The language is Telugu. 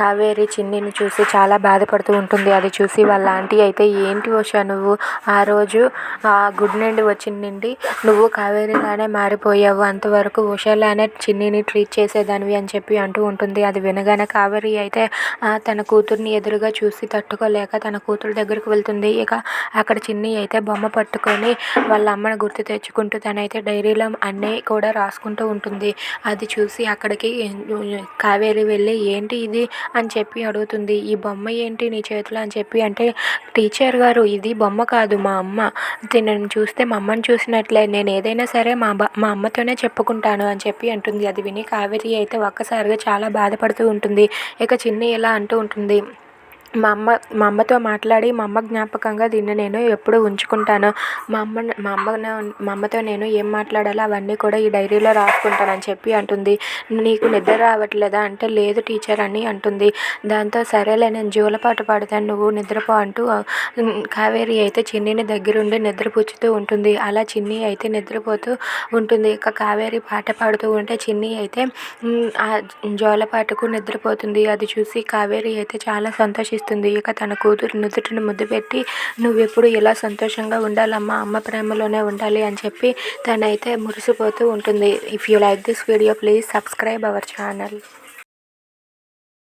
కావేరి చిన్నిని చూసి చాలా బాధపడుతూ ఉంటుంది. అది చూసి వాళ్ళ ఆంటీ అయితే ఏంటి ఉషా నువ్వు? ఆ రోజు ఆ గుడ్ నుండి వచ్చిన నుండి నువ్వు కావేరిలానే మారిపోయావు. అంతవరకు ఉషాలానే చిన్నిని ట్రీట్ చేసేదానివి అని చెప్పి అంటూ ఉంటుంది. అది వినగానే కావేరి అయితే తన కూతుర్ని ఎదురుగా చూసి తట్టుకోలేక తన కూతురు దగ్గరకు వెళ్తుంది. ఇక అక్కడ చిన్ని అయితే బొమ్మ పట్టుకొని వాళ్ళ అమ్మని గుర్తు తెచ్చుకుంటూ తనైతే డైరీలో అన్నీ కూడా రాసుకుంటూ ఉంటుంది. అది చూసి అక్కడికి కావేరి వెళ్ళి ఏంటి ఇది? అని చెప్పి అడుగుతుంది. ఈ బొమ్మ ఏంటి నీ చేతిలో? అని చెప్పి అంటే టీచర్ గారు ఇది బొమ్మ కాదు మా అమ్మ. నేను చూస్తే మా అమ్మని చూసినట్లే. నేను ఏదైనా సరే మా బ మా అమ్మతోనే చెప్పుకుంటాను అని చెప్పి అంటుంది. అది విని కావేరి అయితే ఒక్కసారిగా చాలా బాధపడుతూ ఉంటుంది. ఇక చిన్ని ఇలా అంటూ ఉంటుంది. మా అమ్మ మా అమ్మతో మాట్లాడి మా అమ్మ జ్ఞాపకంగా దీన్ని నేను ఎప్పుడూ ఉంచుకుంటాను. మా అమ్మ మా అమ్మ మా అమ్మతో నేను ఏం మాట్లాడాలో అవన్నీ కూడా ఈ డైరీలో రాసుకుంటానని చెప్పి అంటుంది. నీకు నిద్ర రావట్లేదా? అంటే లేదు టీచర్ అని అంటుంది. దాంతో సరేలే నేను జోలపాట పాడతాను నువ్వు నిద్రపో అంటూ కావేరి అయితే చిన్నిని దగ్గరుండి నిద్రపుచ్చుతూ ఉంటుంది. అలా చిన్ని అయితే నిద్రపోతూ ఉంటుంది. ఇక కావేరి పాట పాడుతూ ఉంటే చిన్ని అయితే ఆ జోలపాటకు నిద్రపోతుంది. అది చూసి కావేరి అయితే చాలా సంతోషిస్తుంది. ఇక తన కూతురు నుదుటిని ముద్దు పెట్టి నువ్వెప్పుడు ఇలా సంతోషంగా ఉండాలమ్మా? అమ్మ ప్రేమలోనే ఉండాలి అని చెప్పి తనైతే మురిసిపోతూ ఉంటుంది. If you like this video please subscribe our channel